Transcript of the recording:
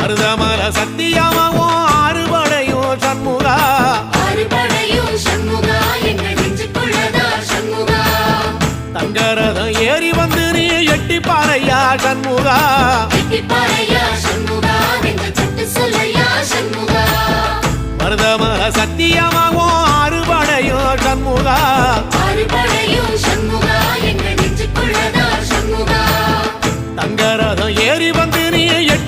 மருதமல சத்தியமாவும் ஆறுபடையும் சண்முகா. தங்கரதம் ஏறி வந்து நீ எட்டி பாறையா சண்முகா. மருதமல சத்தியமாவும் ஆறுபடையும் சண்முகா. சண்முகா தங்கரதம் ஏறி வந்து